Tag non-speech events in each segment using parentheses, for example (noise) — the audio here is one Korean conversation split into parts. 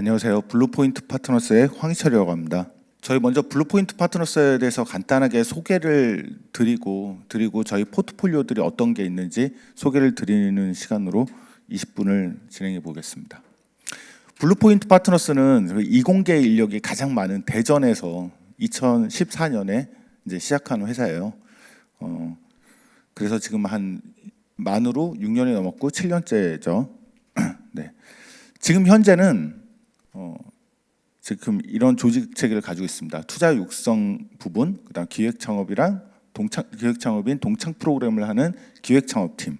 네, 안녕하세요. 블루포인트 파트너스의 황희철이라고 합니다. 저희 먼저 블루포인트 파트너스에 대해서 간단하게 소개를 드리고 드리고 저희 포트폴리오들이 어떤 게 있는지 소개를 드리는 시간으로 20분을 진행해 보겠습니다. 블루포인트 파트너스는 그 이공계 인력이 가장 많은 대전에서 2014년에 이제 시작한 회사예요. 어, 그래서 지금 한 만으로 6년이 넘었고 7년째죠. (clears throat) 네. 지금 현재는 어, 지금 이런 조직 체계를 가지고 있습니다. 투자 육성 부분, 그다음 기획 창업이랑 동창 기획 창업인 동창 프로그램을 하는 기획 창업팀,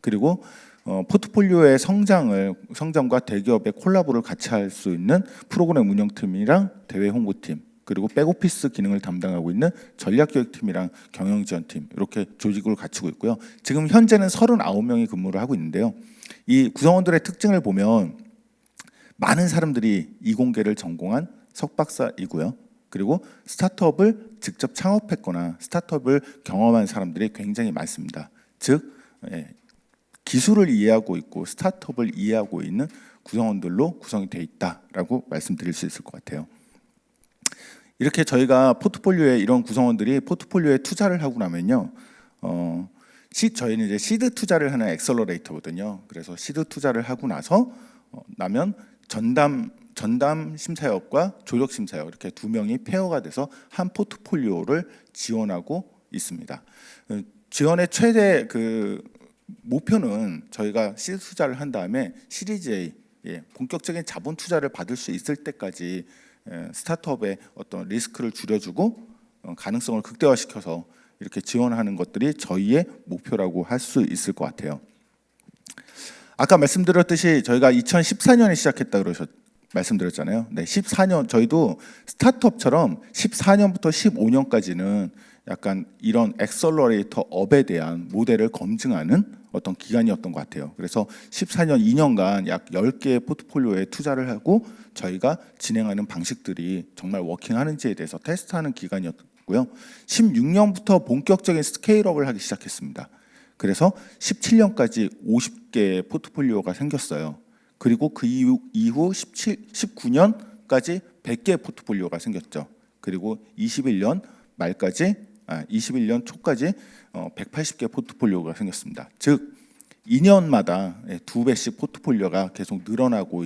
그리고 어, 포트폴리오의 성장을 성장과 대기업의 콜라보를 같이 할 수 있는 프로그램 운영팀이랑 대외 홍보팀, 그리고 백오피스 기능을 담당하고 있는 전략기획팀이랑 경영지원팀 이렇게 조직을 갖추고 있고요. 지금 현재는 39명이 근무를 하고 있는데요. 이 구성원들의 특징을 보면 많은 사람들이 이공계를 전공한 석박사이고요. 그리고 스타트업을 직접 창업했거나 스타트업을 경험한 사람들이 굉장히 많습니다. 즉 예, 기술을 이해하고 있고 스타트업을 이해하고 있는 구성원들로 구성이 되어 있다라고 말씀드릴 수 있을 것 같아요. 이렇게 저희가 포트폴리오에 이런 구성원들이 포트폴리오에 투자를 하고 나면요, 어, 시, 저희는 이제 시드 투자를 하는 엑셀러레이터거든요. 그래서 시드 투자를 하고 나서 어, 나면 전담 전담 심사역과 조력 심사역 이렇게 두 명이 페어가 돼서 한 포트폴리오를 지원하고 있습니다. 어, 지원의 최대 그 목표는 저희가 시드 투자를 한 다음에 시리즈 A 예, 본격적인 자본 투자를 받을 수 있을 때까지 예, 스타트업의 어떤 리스크를 줄여주고 어, 가능성을 극대화시켜서 이렇게 지원하는 것들이 저희의 목표라고 할 수 있을 것 같아요. 아까 말씀드렸듯이 저희가 2014년에 시작했다 그러셨 말씀드렸잖아요. 네, 14년 저희도 스타트업처럼 14년부터 15년까지는 약간 이런 엑셀러레이터 업에 대한 모델을 검증하는 어떤 기간이었던 것 같아요. 그래서 14년 2년간 약 10개의 포트폴리오에 투자를 하고 저희가 진행하는 방식들이 정말 워킹하는지에 대해서 테스트하는 기간이었고요. 16년부터 본격적인 스케일업을 하기 시작했습니다. 그래서 17년까지 50개의 포트폴리오가 생겼어요. 그리고 그 이후, 이후 17, 19년까지 100개의 포트폴리오가 생겼죠. 그리고 21년 말까지 아, 21년 초까지 어, 180개 포트폴리오가 생겼습니다. 즉 2년마다 예, 두 배씩 포트폴리오가 계속 늘어나고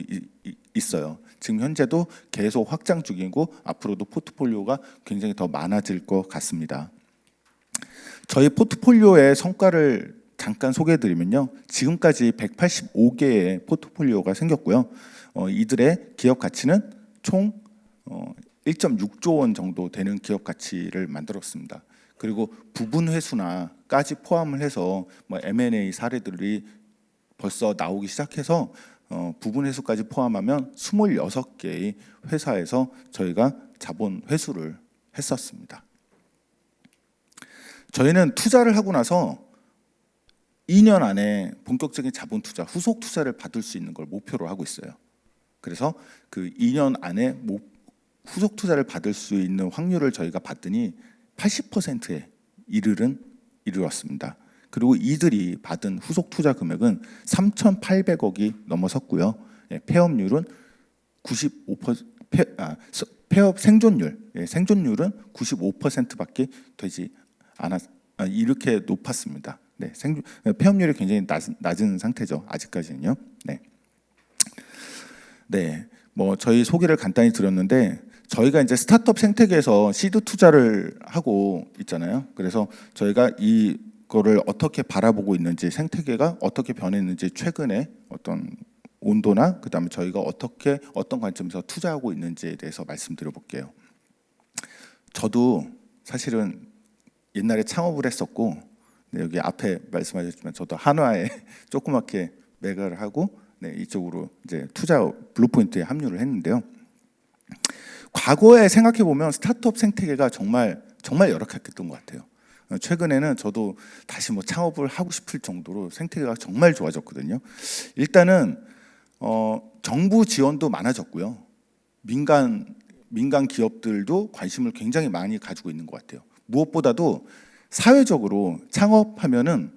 있어요. 지금 현재도 계속 확장 중이고 앞으로도 포트폴리오가 굉장히 더 많아질 것 같습니다. 저희 포트폴리오의 성과를 잠깐 소개해드리면요. 지금까지 185개의 포트폴리오가 생겼고요. 어, 이들의 기업 가치는 총 어, 1.6조 원 정도 되는 기업 가치를 만들었습니다. 그리고 부분 회수나까지 포함을 해서 뭐 M&A 사례들이 벌써 나오기 시작해서 어, 부분 회수까지 포함하면 26개의 회사에서 저희가 자본 회수를 했었습니다. 저희는 투자를 하고 나서 2년 안에 본격적인 자본 투자, 후속 투자를 받을 수 있는 걸 목표로 하고 있어요. 그래서 그 2년 안에 후속 투자를 받을 수 있는 확률을 저희가 봤더니 80%에 이르른 이르렀습니다. 그리고 이들이 받은 후속 투자 금액은 3,800억이 넘어섰고요. 예, 폐업률은 95% 폐, 아, 폐업 생존율, 예, 생존율은 95%밖에 되지 않았 아, 이렇게 높았습니다. 네, 생 폐업률이 굉장히 낮은, 낮은 상태죠. 아직까지는요. 네. 네. 뭐 저희 소개를 간단히 드렸는데 저희가 이제 스타트업 생태계에서 시드 투자를 하고 있잖아요. 그래서 저희가 이 거를 어떻게 바라보고 있는지 생태계가 어떻게 변했는지 최근에 어떤 온도나 그다음에 저희가 어떻게 어떤 관점에서 투자하고 있는지에 대해서 말씀드려 볼게요. 저도 사실은 옛날에 창업을 했었고 네, 여기 앞에 말씀하셨지만 저도 한화에 (laughs) 조그맣게 매각을 하고 네, 이쪽으로 이제 투자 블루포인트에 합류를 했는데요. 과거에 생각해 보면 스타트업 생태계가 정말 정말 열악했던 것 같아요. 최근에는 저도 다시 뭐 창업을 하고 싶을 정도로 생태계가 정말 좋아졌거든요. 일단은 어, 정부 지원도 많아졌고요. 민간 민간 기업들도 관심을 굉장히 많이 가지고 있는 것 같아요. 무엇보다도 사회적으로 창업하면은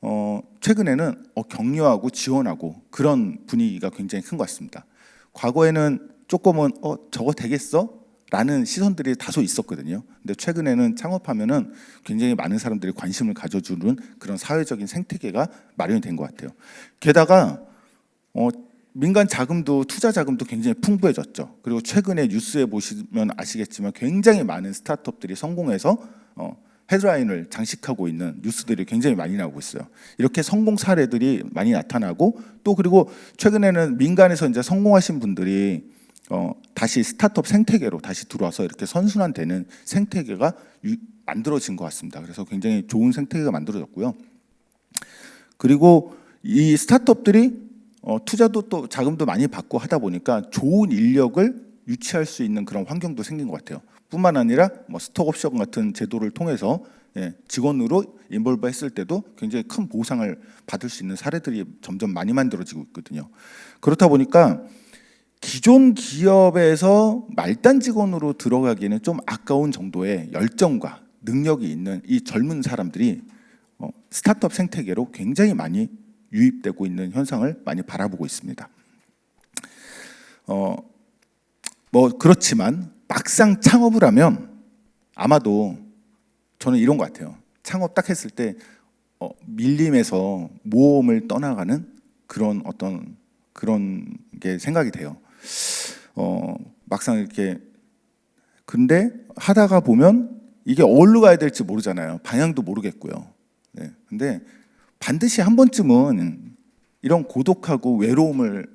어, 최근에는 어, 격려하고 지원하고 그런 분위기가 굉장히 큰 것 같습니다. 과거에는 조금은 어 저거 되겠어? 라는 시선들이 다소 있었거든요. 근데 최근에는 창업하면은 굉장히 많은 사람들이 관심을 가져주는 그런 사회적인 생태계가 마련이 된 것 같아요. 게다가 어, 민간 자금도 투자 자금도 굉장히 풍부해졌죠. 그리고 최근에 뉴스에 보시면 아시겠지만 굉장히 많은 스타트업들이 성공해서 어, 헤드라인을 장식하고 있는 뉴스들이 굉장히 많이 나오고 있어요. 이렇게 성공 사례들이 많이 나타나고 또 그리고 최근에는 민간에서 이제 성공하신 분들이 어, 다시 스타트업 생태계로 다시 들어와서 이렇게 선순환되는 생태계가 유- 만들어진 것 같습니다. 그래서 굉장히 좋은 생태계가 만들어졌고요. 그리고 이 스타트업들이 어, 투자도 또 자금도 많이 받고 하다 보니까 좋은 인력을 유치할 수 있는 그런 환경도 생긴 것 같아요. 뿐만 아니라 뭐 스톡옵션 같은 제도를 통해서 예, 직원으로 인볼브 했을 때도 굉장히 큰 보상을 받을 수 있는 사례들이 점점 많이 만들어지고 있거든요. 그렇다 보니까 기존 기업에서 말단 직원으로 들어가기에는 좀 아까운 정도의 열정과 능력이 있는 이 젊은 사람들이 어, 스타트업 생태계로 굉장히 많이 유입되고 있는 현상을 많이 바라보고 있습니다. 어, 뭐 그렇지만 막상 창업을 하면 아마도 저는 이런 것 같아요. 창업 딱 했을 때 어, 밀림에서 모험을 떠나가는 그런 어떤 그런 게 생각이 돼요. 어, 막상 이렇게 근데 하다가 보면 이게 어디로 가야 될지 모르잖아요. 방향도 모르겠고요. 네. 근데 반드시 한 번쯤은 이런 고독하고 외로움을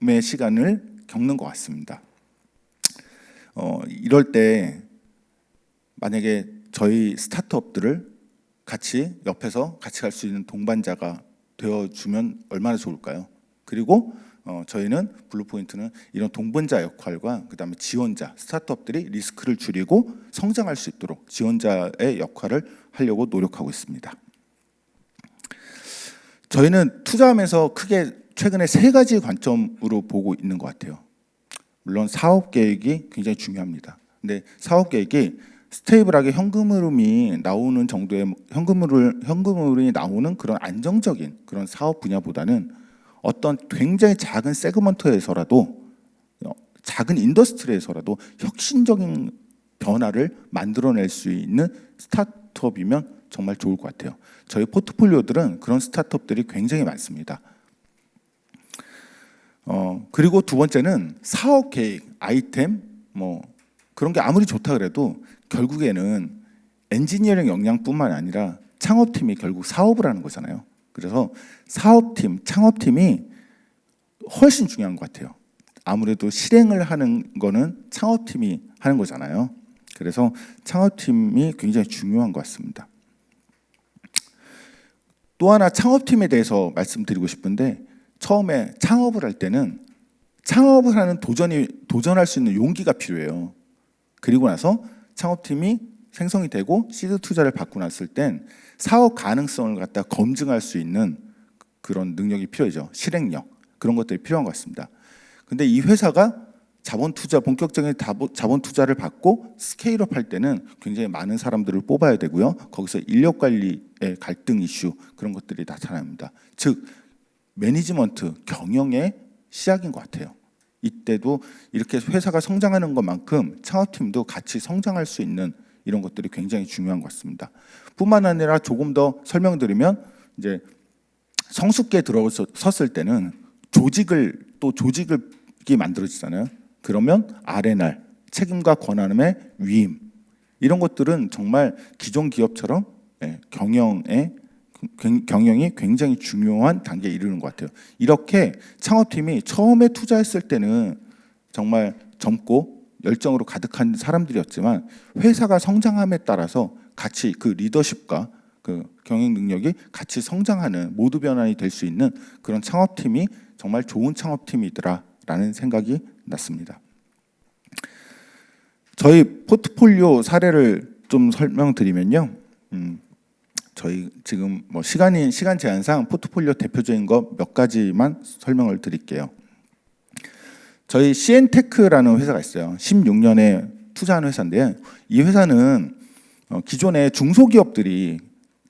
의 시간을 겪는 것 같습니다. 어, 이럴 때 만약에 저희 스타트업들을 같이 옆에서 같이 갈 수 있는 동반자가 되어 주면 얼마나 좋을까요? 그리고 어, 저희는 블루포인트는 이런 동반자 역할과 그다음에 지원자 스타트업들이 리스크를 줄이고 성장할 수 있도록 지원자의 역할을 하려고 노력하고 있습니다. 저희는 투자하면서 크게 최근에 세 가지 관점으로 보고 있는 것 같아요. 물론 사업 계획이 굉장히 중요합니다. 근데 사업 계획이 스테이블하게 현금 흐름이 나오는 정도의 현금 흐름 현금 흐름이 나오는 그런 안정적인 그런 사업 분야보다는 어떤 굉장히 작은 세그먼트에서라도 어, 작은 인더스트리에서라도 혁신적인 변화를 만들어낼 수 있는 스타트업이면 정말 좋을 것 같아요. 저희 포트폴리오들은 그런 스타트업들이 굉장히 많습니다. 어, 그리고 두 번째는 사업 계획, 아이템, 뭐 그런 게 아무리 좋다 그래도 결국에는 엔지니어링 역량뿐만 아니라 창업팀이 결국 사업을 하는 거잖아요. 그래서 사업팀, 창업팀이 훨씬 중요한 것 같아요. 아무래도 실행을 하는 거는 창업팀이 하는 거잖아요. 그래서 창업팀이 굉장히 중요한 것 같습니다. 또 하나 창업팀에 대해서 말씀드리고 싶은데 처음에 창업을 할 때는 창업을 하는 도전이 도전할 수 있는 용기가 필요해요. 그리고 나서 창업팀이 생성이 되고 시드 투자를 받고 났을 땐 사업 가능성을 갖다 검증할 수 있는 그런 능력이 필요하죠. 실행력 그런 것들이 필요한 것 같습니다. 근데 이 회사가 자본 투자 본격적인 자본 투자를 받고 스케일업 할 때는 굉장히 많은 사람들을 뽑아야 되고요. 거기서 인력 관리의 갈등 이슈 그런 것들이 나타납니다. 즉 매니지먼트 경영의 시작인 것 같아요. 이때도 이렇게 회사가 성장하는 것만큼 창업팀도 같이 성장할 수 있는 이런 것들이 굉장히 중요한 것 같습니다. 뿐만 아니라 조금 더 설명드리면 이제 성숙기에 들어섰을 때는 조직을 또 조직이 만들어지잖아요. 그러면 R&R 책임과 권한의 위임 이런 것들은 정말 기존 기업처럼 예, 경영의 굉- 경영이 굉장히 중요한 단계에 이르는 것 같아요. 이렇게 창업팀이 처음에 투자했을 때는 정말 젊고 열정으로 가득한 사람들이었지만 회사가 성장함에 따라서 같이 그 리더십과 그 경영 능력이 같이 성장하는 모두 변환이 될 수 있는 그런 창업팀이 정말 좋은 창업팀이더라라는 생각이 났습니다. 저희 포트폴리오 사례를 좀 설명드리면요. 음, 저희 지금 뭐 시간이 시간 제한상 포트폴리오 대표적인 거 몇 가지만 설명을 드릴게요. 저희 CN테크라는 회사가 있어요. 16년에 투자한 회사인데요. 이 회사는 어, 기존의 중소기업들이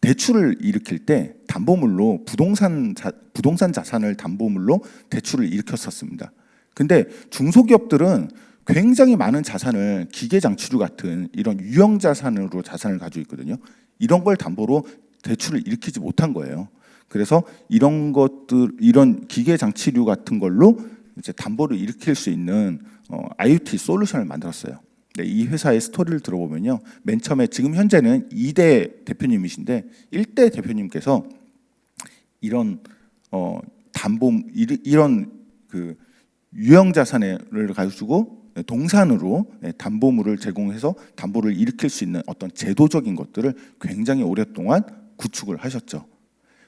대출을 일으킬 때 담보물로 부동산 자, 부동산 자산을 담보물로 대출을 일으켰었습니다. 근데 중소기업들은 굉장히 많은 자산을 기계 장치류 같은 이런 유형 자산으로 자산을 가지고 있거든요. 이런 걸 담보로 대출을 일으키지 못한 거예요. 그래서 이런 것들 이런 기계 장치류 같은 걸로 이제 담보를 일으킬 수 있는 어, IoT 솔루션을 만들었어요. 네, 이 회사의 스토리를 들어보면요. 맨 처음에 지금 현재는 2대 대표님이신데 1대 대표님께서 이런 어, 담보 이- 이런 그 유형 자산을 가지고 동산으로 네, 담보물을 제공해서 담보를 일으킬 수 있는 어떤 제도적인 것들을 굉장히 오랫동안 구축을 하셨죠.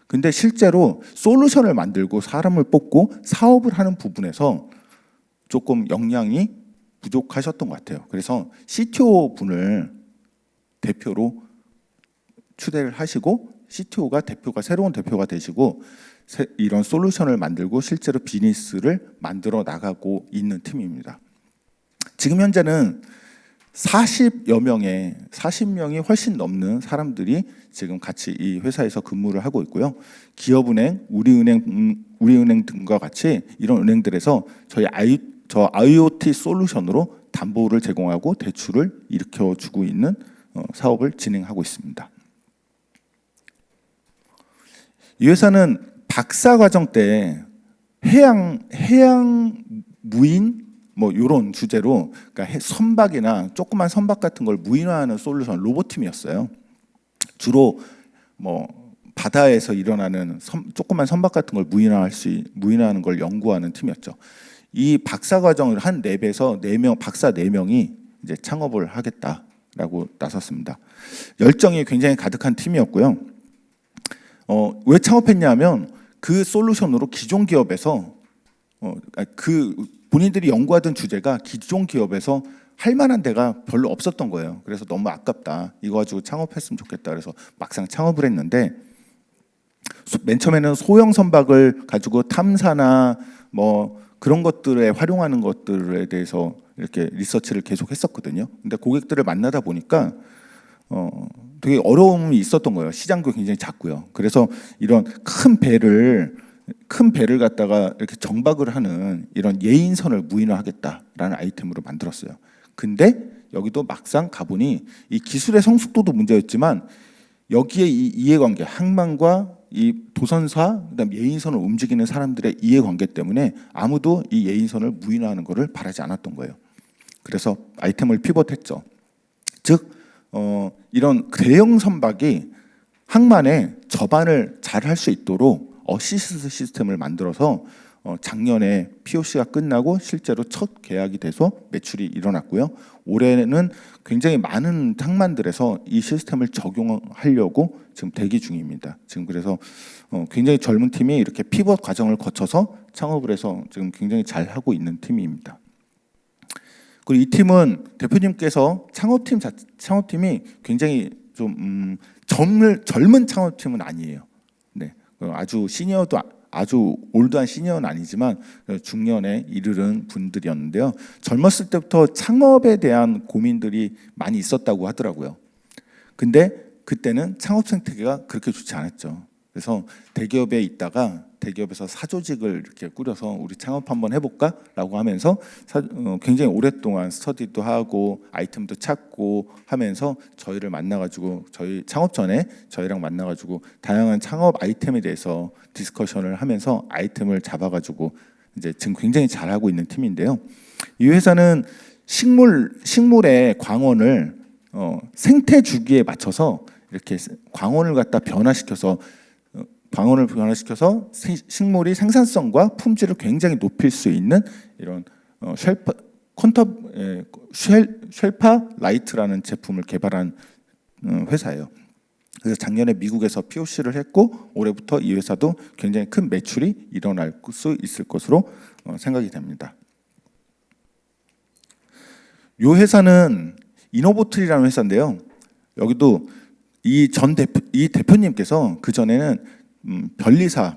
근데 실제로 솔루션을 만들고 사람을 뽑고 사업을 하는 부분에서 조금 역량이 부족하셨던 것 같아요. 그래서 CTO 분을 대표로 추대를 하시고 CTO가 대표가 새로운 대표가 되시고 새- 이런 솔루션을 만들고 실제로 비즈니스를 만들어 나가고 있는 팀입니다. 지금 현재는 40여 명의 40명이 훨씬 넘는 사람들이 지금 같이 이 회사에서 근무를 하고 있고요. 기업은행, 우리은행, 음, 우리은행 등과 같이 이런 은행들에서 저희 아이 저 IoT 솔루션으로 담보를 제공하고 대출을 일으켜 주고 있는 어, 사업을 진행하고 있습니다. 이 회사는 박사 과정 때 해양 해양 무인 뭐 이런 주제로 그러니까 해- 선박이나 조그만 선박 같은 걸 무인화하는 솔루션 로봇 팀이었어요. 주로 뭐 바다에서 일어나는 선, 조그만 선박 같은 걸 무인화할 수 있- 무인화하는 걸 연구하는 팀이었죠. 이 박사 과정을 한 랩에서 네 명 박사 네 명이 이제 창업을 하겠다라고 나섰습니다. 열정이 굉장히 가득한 팀이었고요. 어, 왜 창업했냐면 그 솔루션으로 기존 기업에서 어, 아, 그 본인들이 연구하던 주제가 기존 기업에서 할 만한 데가 별로 없었던 거예요. 그래서 너무 아깝다. 이거 가지고 창업했으면 좋겠다. 그래서 막상 창업을 했는데 소- 맨 처음에는 소형 선박을 가지고 탐사나 뭐 그런 것들에 활용하는 것들에 대해서 이렇게 리서치를 계속 했었거든요. 근데 고객들을 만나다 보니까 어 되게 어려움이 있었던 거예요. 시장도 굉장히 작고요. 그래서 이런 큰 배를 큰 배를 갖다가 이렇게 정박을 하는 이런 예인선을 무인화하겠다라는 아이템으로 만들었어요. 근데 여기도 막상 가보니 이 기술의 성숙도도 문제였지만 여기에 이 이해관계 항만과 이 도선사 그다음 예인선을 움직이는 사람들의 이해관계 때문에 아무도 이 예인선을 무인화하는 것을 바라지 않았던 거예요. 그래서 아이템을 피벗했죠. 즉 어, 이런 대형 선박이 항만에 접안을 잘 할 수 있도록 어시스트 시스템을 만들어서 어, 작년에 POC가 끝나고 실제로 첫 계약이 돼서 매출이 일어났고요. 올해는 굉장히 많은 항만들에서 이 시스템을 적용하려고 지금 대기 중입니다. 지금 그래서 어, 굉장히 젊은 팀이 이렇게 피벗 과정을 거쳐서 창업을 해서 지금 굉장히 잘 하고 있는 팀입니다. 그리고 이 팀은 대표님께서 창업팀 자, 창업팀이 굉장히 좀 음, 젊을 젊은 창업팀은 아니에요. 네, 어, 아주 시니어도 아- 아주 올드한 시니어는 아니지만 어, 중년에 이르는 분들이었는데요. 젊었을 때부터 창업에 대한 고민들이 많이 있었다고 하더라고요. 근데 그때는 창업 생태계가 그렇게 좋지 않았죠. 그래서 대기업에 있다가 대기업에서 사조직을 이렇게 꾸려서 우리 창업 한번 해볼까라고 하면서 사- 어, 굉장히 오랫동안 스터디도 하고 아이템도 찾고 하면서 저희를 만나가지고 저희 창업 전에 저희랑 만나가지고 다양한 창업 아이템에 대해서 디스커션을 하면서 아이템을 잡아가지고 이제 지금 굉장히 잘하고 있는 팀인데요. 이 회사는 식물 식물의 광원을 어, 생태 주기에 맞춰서 이렇게 광원을 갖다 변화시켜서 어, 광원을 변화시켜서 생- 식물이 생산성과 품질을 굉장히 높일 수 있는 이런 어, 쉘파 콘터 에, 쉘 쉘파 라이트라는 제품을 개발한 어, 회사예요. 그래서 작년에 미국에서 POC를 했고 올해부터 이 회사도 굉장히 큰 매출이 일어날 수 있을 것으로 어, 생각이 됩니다. 이 회사는 이노보틀이라는 회사인데요. 여기도 이 전 대표 이 대표님께서 그 전에는 음, 변리사를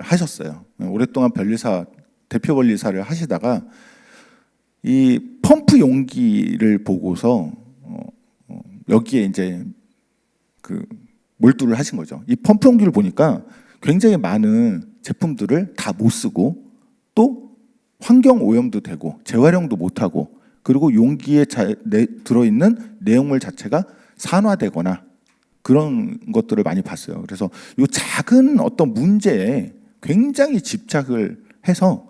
하셨어요. 오랫동안 변리사 대표 변리사를 하시다가 이 펌프 용기를 보고서 어, 어, 여기에 이제 그 몰두를 하신 거죠. 이 펌프 용기를 보니까 굉장히 많은 제품들을 다 못 쓰고 또 환경 오염도 되고 재활용도 못 하고 그리고 용기에 자, 내, 들어있는 내용물 자체가 산화되거나 그런 것들을 많이 봤어요. 그래서 이 작은 어떤 문제에 굉장히 집착을 해서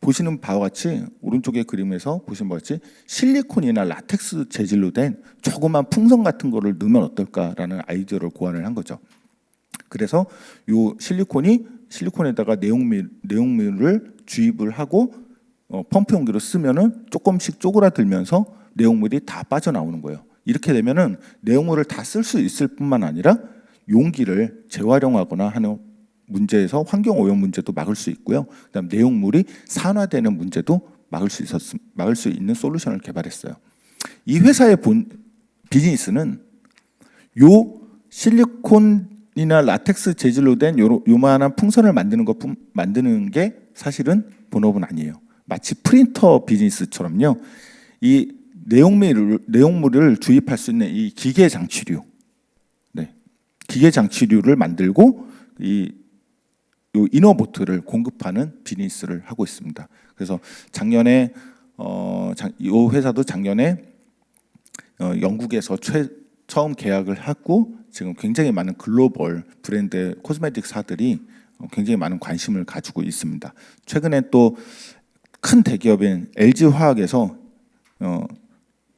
보시는 바와 같이 오른쪽의 그림에서 보시는 바와 같이 실리콘이나 라텍스 재질로 된 조그만 풍선 같은 거를 넣으면 어떨까라는 아이디어를 고안을 한 거죠. 그래서 요 실리콘이 실리콘에다가 내용물 내용물을 주입을 하고 어, 펌프 용기로 쓰면은 조금씩 쪼그라들면서 내용물이 다 빠져나오는 거예요. 이렇게 되면은 내용물을 다 쓸 수 있을 뿐만 아니라 용기를 재활용하거나 하는 문제에서 환경 오염 문제도 막을 수 있고요. 그다음 내용물이 산화되는 문제도 막을 수 있었 막을 수 있는 솔루션을 개발했어요. 이 회사의 본 비즈니스는 요 실리콘이나 라텍스 재질로 된 요, 요만한 풍선을 만드는 것 만드는 게 사실은 본업은 아니에요. 마치 프린터 비즈니스처럼요. 이 내용물을 내용물을 주입할 수 있는 이 기계 장치류, 네, 기계 장치류를 만들고 이요 이너보트를 공급하는 비즈니스를 하고 있습니다. 그래서 작년에 어, 장, 이 회사도 작년에 어, 영국에서 최, 처음 계약을 하고 지금 굉장히 많은 글로벌 브랜드 코스메틱사들이 어, 굉장히 많은 관심을 가지고 있습니다. 최근에 또 큰 대기업인 LG 화학에서 어,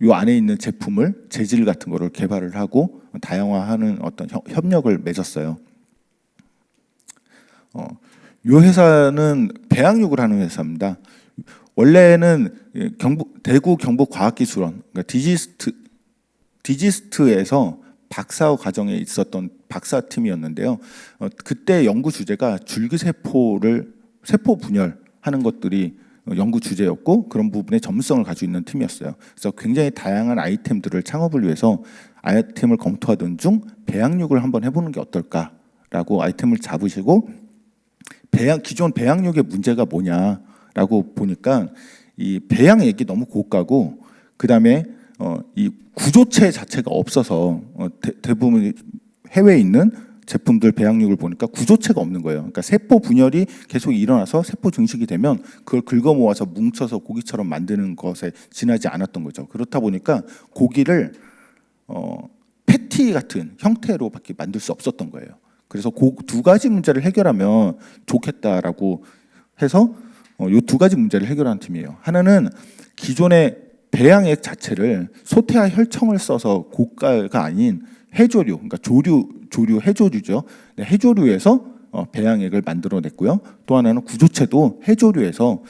요 안에 있는 제품을 재질 같은 거를 개발을 하고 다양화하는 어떤 협- 협력을 맺었어요. 어, 요 회사는 배양육을 하는 회사입니다. 원래는 예, 경북 대구 경북과학기술원 그러니까 디지스트 디지스트에서 박사 과정에 있었던 박사 팀이었는데요. 어, 그때 연구 주제가 줄기세포를 세포 분열하는 것들이 어, 연구 주제였고 그런 부분에 전문성을 가지고 있는 팀이었어요. 그래서 굉장히 다양한 아이템들을 창업을 위해서 아이템을 검토하던 중 배양육을 한번 해보는 게 어떨까라고 아이템을 잡으시고 배양 기존 배양육의 문제가 뭐냐라고 보니까 이 배양액이 너무 고가고 그 다음에 어, 이 구조체 자체가 없어서 어, 대, 대부분 해외에 있는 제품들 배양육을 보니까 구조체가 없는 거예요. 그러니까 세포 분열이 계속 일어나서 세포 증식이 되면 그걸 긁어 모아서 뭉쳐서 고기처럼 만드는 것에 지나지 않았던 거죠. 그렇다 보니까 고기를 어, 패티 같은 형태로밖에 만들 수 없었던 거예요. 그래서 그 두 가지 문제를 해결하면 좋겠다라고 해서 어, 이두 가지 문제를 해결하는 팀이에요. 하나는 기존의 배양액 자체를 소태와 혈청을 써서 고가가 아닌 해조류, 그러니까 조류, 조류 해조류죠. 네, 해조류에서 어, 배양액을 만들어냈고요. 또 하나는 구조체도 해조류에서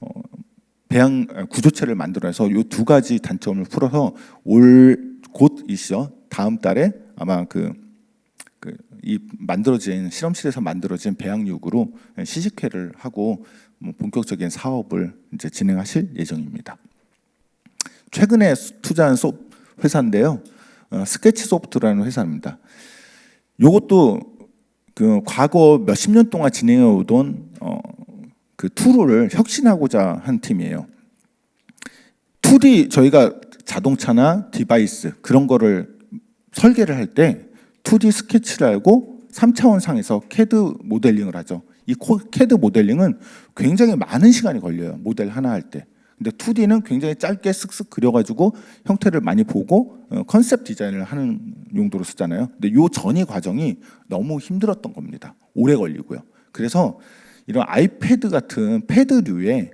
어, 배양 아, 구조체를 만들어내서 이 두 가지 단점을 풀어서 올 곧 있어 다음 달에 아마 그이 만들어진 실험실에서 만들어진 배양육으로 시식회를 하고 뭐 본격적인 사업을 이제 진행하실 예정입니다. 최근에 수- 투자한 소 회사인데요. 어, 스케치 소프트라는 회사입니다. 이것도 그 과거 몇십 년 동안 진행해 오던 어, 그 툴을 혁신하고자 한 팀이에요. 툴이 저희가 자동차나 디바이스 그런 거를 설계를 할 때 2D 스케치를 알고 3차원 상에서 캐드 모델링을 하죠. 이 코- 캐드 모델링은 굉장히 많은 시간이 걸려요. 모델 하나 할 때. 근데 2D는 굉장히 짧게 쓱쓱 그려가지고 형태를 많이 보고 어, 컨셉 디자인을 하는 용도로 쓰잖아요. 근데 요 전이 과정이 너무 힘들었던 겁니다. 오래 걸리고요. 그래서 이런 아이패드 같은 패드류에서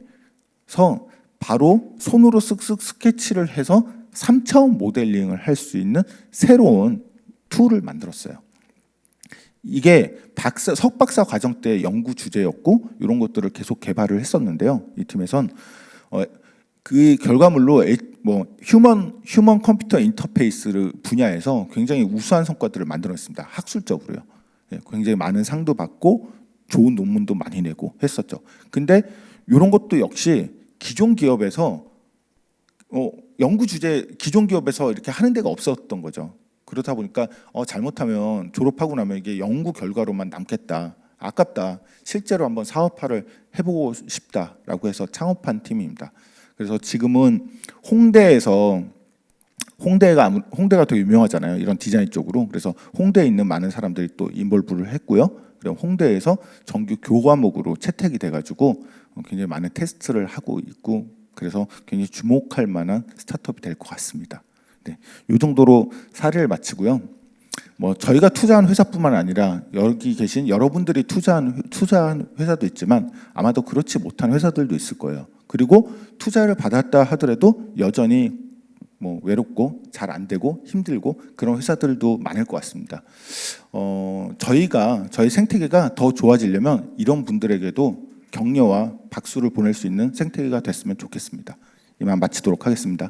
바로 손으로 쓱쓱 스케치를 해서 3차원 모델링을 할 수 있는 새로운 툴을 만들었어요. 이게 박사 석박사 과정 때 연구 주제였고 이런 것들을 계속 개발을 했었는데요. 이 팀에선 어, 그 결과물로 에- 뭐 휴먼 휴먼 컴퓨터 인터페이스 분야에서 굉장히 우수한 성과들을 만들어냈습니다. 학술적으로요. 예, 굉장히 많은 상도 받고 좋은 논문도 많이 내고 했었죠. 근데 이런 것도 역시 기존 기업에서 어, 연구 주제 기존 기업에서 이렇게 하는 데가 없었던 거죠. 그렇다 보니까 어, 잘못하면 졸업하고 나면 이게 연구 결과로만 남겠다. 아깝다. 실제로 한번 사업화를 해보고 싶다라고 해서 창업한 팀입니다. 그래서 지금은 홍대에서 홍대가 홍대가 더 유명하잖아요. 이런 디자인 쪽으로. 그래서 홍대에 있는 많은 사람들이 또 인볼브를 했고요. 그리고 홍대에서 정규 교과목으로 채택이 돼가지고 어, 굉장히 많은 테스트를 하고 있고 그래서 굉장히 주목할 만한 스타트업이 될 것 같습니다. 네, 이 정도로 사례를 마치고요. 뭐 저희가 투자한 회사뿐만 아니라 여기 계신 여러분들이 투자한 회- 투자한 회사도 있지만 아마도 그렇지 못한 회사들도 있을 거예요. 그리고 투자를 받았다 하더라도 여전히 뭐 외롭고 잘 안 되고 힘들고 그런 회사들도 많을 것 같습니다. 어, 저희가 저희 생태계가 더 좋아지려면 이런 분들에게도 격려와 박수를 보낼 수 있는 생태계가 됐으면 좋겠습니다. 이만 마치도록 하겠습니다.